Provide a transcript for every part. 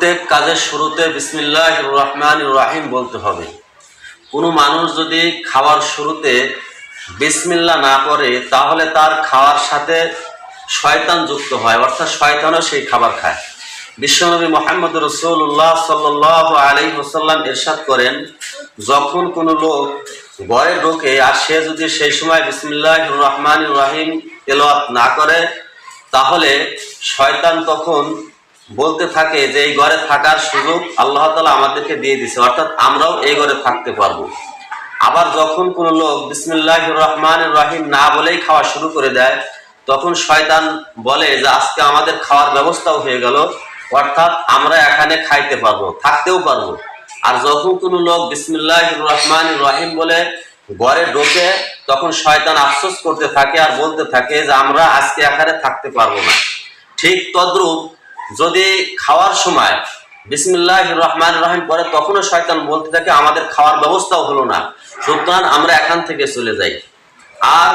প্রত্যেক কাজের শুরুতে বিসমিল্লাহ রহমান রাহিম বলতে হবে। কোনো মানুষ যদি খাওয়ার শুরুতে বিসমিল্লা না করে, তাহলে তার খাওয়ার সাথে শয়তান যুক্ত হয়, অর্থাৎ শয়তানও সেই খাবার খায়। বিশ্বনবী মোহাম্মদ রসুল্লাহ সাল্লাহ আলী হোসাল্লাম এরশাদ করেন, যখন কোনো লোক ঘরে ঢোকে আর সে যদি সেই সময় বিসমিল্লাহ রহমান রাহিম তেলাওয়াত না করে, তাহলে শয়তান তখন বলতে থাকে যে এই ঘরে থাকার সুযোগ আল্লাহ তালা আমাদেরকে দিয়ে দিছে অর্থাৎ আমরাও এই ঘরে থাকতে পারব। আবার যখন কোনো লোক বিসমিল্লাহ রহমান রাহিম না বলেই খাওয়া শুরু করে দেয়, তখন শয়তান বলে যে আজকে আমাদের খাওয়ার ব্যবস্থাও হয়ে গেল, অর্থাৎ আমরা এখানে খাইতে পারব, থাকতেও পারব। আর যখন কোনো লোক বিসমিল্লাহ রহমান রাহিম বলে ঘরে ঢোকে, তখন শয়তান আফসোস করতে থাকে আর বলতে থাকে যে আমরা আজকে এখানে থাকতে পারব না। ঠিক তদ্রূপ যদি খাওয়ার সময় বিসমিল্লাহ রহমান রহিম পরে তখনও শয়তান বলতে থাকে, আমাদের খাওয়ার ব্যবস্থাও হলো না। সুতরাং আমরা এখান থেকে চলে যাই। আর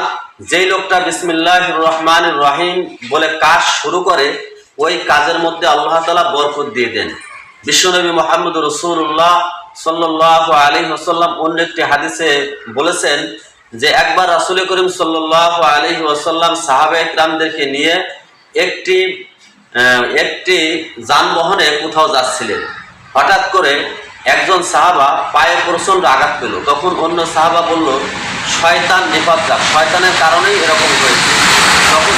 যেই লোকটা বিসমিল্লাহ রহমান রহিম বলে কাজ শুরু করে, ওই কাজের মধ্যে আল্লাহ তালা বরকত দিয়ে দেন। বিশ্বনবী মোহাম্মদ রসুল্লাহ সাল্লাহ আলী ওসাল্লাম অন্য একটি হাদিসে বলেছেন যে, একবার রাসুল করিম সাল্লাহ আলী ওসাল্লাম সাহাবা ইকরামদেরকে নিয়ে একটি একটি যানবাহনে কোথাও যাচ্ছিলেন। হঠাৎ করে একজন সাহাবা পায়ে প্রচণ্ড আঘাত পেল। তখন অন্য সাহাবা বলল, শয়তান নিপাত যাক। শয়তানের কারণেই এরকম হয়েছে। তখন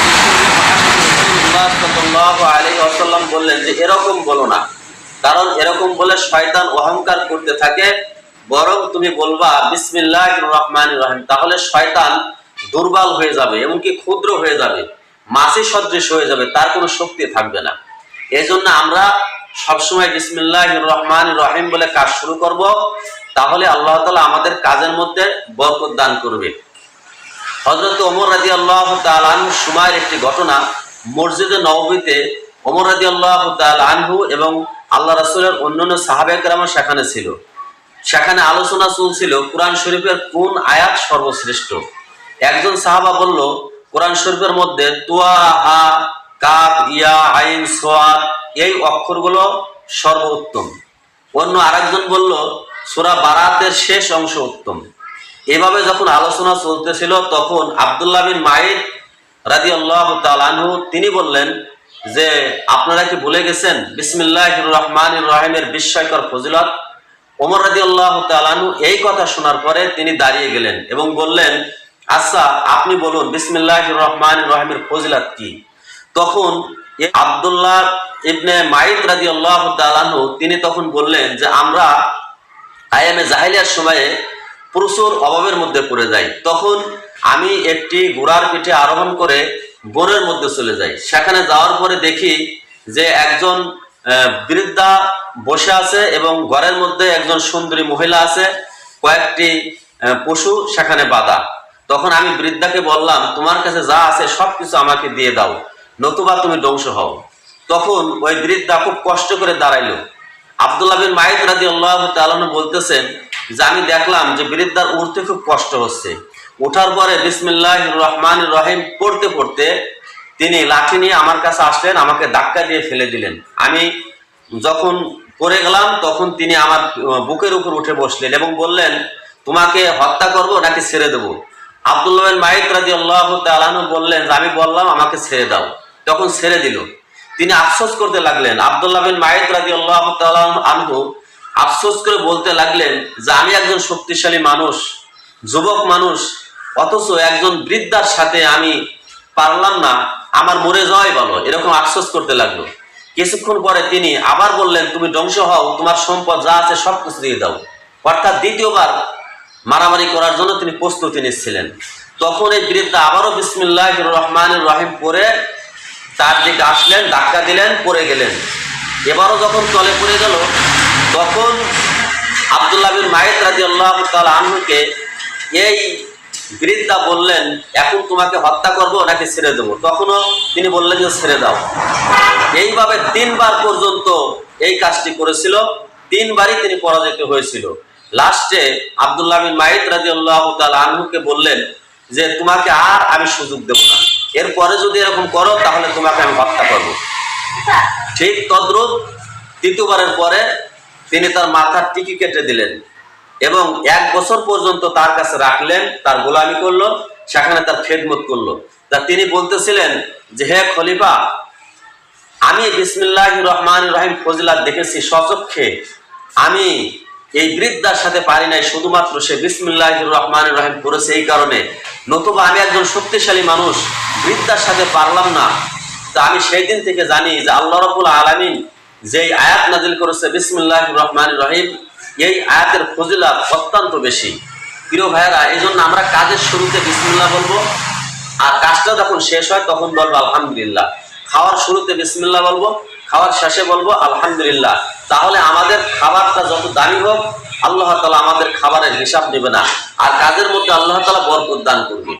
রাসূলুল্লাহ সাল্লাল্লাহু বললেন যে, এরকম বলো না। কারণ এরকম বলে শয়তান অহংকার করতে থাকে। বরং তুমি বলবা বিসমিল্লাহ রহমান রহিম। তাহলে শয়তান দুর্বল হয়ে যাবে, এমনকি ক্ষুদ্র হয়ে যাবে। মাসি সদৃশ হয়ে যাবে, তার কোনো শক্তি থাকবে না। এই জন্য আমরা সবসময় বিসমিল্লাহ রহমান রহিম বলে কাজ শুরু করব, তাহলে আল্লাহ তালা আমাদের কাজের মধ্যে বরকত দান করবে। হজরত ওমর রাজি আল্লাহ আনহু সময়ের একটি ঘটনা। মসজিদে নবীতে ওমর রাজি আল্লাহ আনহু এবং আল্লাহ রাসুলের অন্যান্য সাহাবেকরামও সেখানে ছিল। সেখানে আলোচনা চলছিল, কোরআন শরীফের কোন আয়াত সর্বশ্রেষ্ঠ। একজন সাহাবা বলল কোরআন শরীফের মধ্যে তুয়া, হা কাপ ইয়া, আইন, সোয়াদ এই অক্ষরগুলো সর্বোত্তম। অন্য আরেকজন বলল, সুরা বারাতের শেষ অংশ উত্তম। এভাবে যখন আলোচনা চলতেছিল, তখন আবদুল্লাহ বিন মাইদ রাজি আল্লাহ তালানহু তিনি বললেন যে, আপনারা কি ভুলে গেছেন? বিসমিল্লাহ রহমান রহিমের বিস্ময়কর ফজিলত। ওমর রাজি আল্লাহ তালানহু এই কথা শোনার পরে তিনি দাঁড়িয়ে গেলেন এবং বললেন আচ্ছা আপনি বলুন বিসমিল্লাহ রহমান রহিমের ফজিলত কি? তখন আবদুল্লাহ ইবনে মাইদ রাজি আল্লাহ তালানহু তিনি তখন বললেন যে, আমরা আইএমএ জাহিলিয়ার সময়ে প্রচুর অভাবের মধ্যে পড়ে যাই। তখন আমি একটি ঘোড়ার পিঠে আরোহণ করে বনের মধ্যে চলে যাই। সেখানে যাওয়ার পরে দেখি যে একজন বৃদ্ধা বসে আছে এবং ঘরের মধ্যে একজন সুন্দরী মহিলা আছে, কয়েকটি পশু সেখানে বাঁধা। তখন আমি বৃদ্ধাকে বললাম, তোমার কাছে যা আছে সবকিছু আমাকে দিয়ে দাও, নতুবা তুমি ধ্বংস হও। তখন ওই বৃদ্ধা খুব কষ্ট করে দাঁড়াইলো। আবদুল্লাহ বিন মাহিদ রাজি আল্লাহ তালন বলতেছেন যে, আমি দেখলাম যে বৃদ্ধার উঠতে খুব কষ্ট হচ্ছে। ওঠার পরে বিসমিল্লাহ রহমান রহিম পড়তে পড়তে তিনি লাঠি নিয়ে আমার কাছে আসলেন, আমাকে ধাক্কা দিয়ে ফেলে দিলেন। আমি যখন পড়ে গেলাম, তখন তিনি আমার বুকের উপর উঠে বসলেন এবং বললেন, তোমাকে হত্যা করব নাকি ছেড়ে দেবো? আবদুল্লাহ মাহিদ রাজি আল্লাহ তালানু বললেন, আমি বললাম, আমাকে ছেড়ে দাও। তখন ছেড়ে দিল। তিনি আফসোস করতে লাগলেন। আবদুল্লাহ বিন মাহিদ রাজি আল্লাহ আনহু আফসোস করে বলতে লাগলেন যে, আমি একজন শক্তিশালী মানুষ, যুবক মানুষ, অথচ একজন বৃদ্ধার সাথে আমি পারলাম না, আমার মরে যাওয়াই ভালো। এরকম আফসোস করতে লাগল। কিছুক্ষণ পরে তিনি আবার বললেন, তুমি ধ্বংস হও, তোমার সম্পদ যা আছে সব কিছু দিয়ে দাও। অর্থাৎ দ্বিতীয়বার মারামারি করার জন্য তিনি প্রস্তুতি নিচ্ছিলেন। তখন এই বৃদ্ধা আবারও বিসমিল্লাহ রহমান রহিম পরে তার দিকে আসলেন, ধাক্কা দিলেন, পড়ে গেলেন। এবারও যখন তলে পড়ে গেল, তখন আবদুল্লাহ মাহিদ রাজি আল্লাহ তাল আনহুকে এই বৃদ্ধা বললেন, এখন তোমাকে হত্যা করব নাকি ছেড়ে দেবো? তখনও তিনি বললেন যে, ছেড়ে দাও। এইভাবে তিনবার পর্যন্ত এই কাজটি করেছিল। তিনবারই তিনি পরাজিত হয়েছিল। লাস্টে আবদুল্লাহ বিন মাহিদ রাজি আল্লাহ আনহুকে বললেন যে, তোমাকে আর আমি সুযোগ দেব না। এরপরে যদি এরকম করো, তাহলে তোমাকে আমি হত্যা করব। ঠিক তদ্রুপ তৃতীয়বারের পরে তিনি তার মাথার টিকি কেটে দিলেন এবং এক বছর পর্যন্ত তার কাছে রাখলেন, তার গোলামি করল, সেখানে তার খেদমত করল। তা তিনি বলতেছিলেন যে, হে খলিফা, আমি বিসমিল্লাহ রহমান রহিম ফজিলাত দেখেছি সচক্ষে। আমি এই বৃদ্ধার সাথে পারি নাই, শুধুমাত্র সে বিসমিল্লাহ রহমান রহিম করেছে এই কারণে। নতুবা আমি একজন শক্তিশালী মানুষ, বৃদ্ধার সাথে পারলাম না। তা আমি সেই দিন থেকে জানি যে আল্লাহ রবুল আলমিন যেই আয়াত নাজিল করেছে বিসমিল্লাহ রহমান রহিম, এই আয়াতের ফজিলাত অত্যন্ত বেশি। প্রিয় ভাইয়েরা এই জন্য আমরা কাজের শুরুতে বিসমিল্লাহ বলব, আর কাজটা যখন শেষ হয় তখন বলব আলহামদুলিল্লাহ। খাওয়ার শুরুতে বিসমিল্লাহ বলব, খাওয়ার শেষে বলব আলহামদুলিল্লাহ। তাহলে আমাদের খাবারটা যত দামি হোক, আল্লাহ তালা আমাদের খাবারের হিসাব নেবে না। আর কাজের মধ্যে আল্লাহ তালা বরকত দান করবে।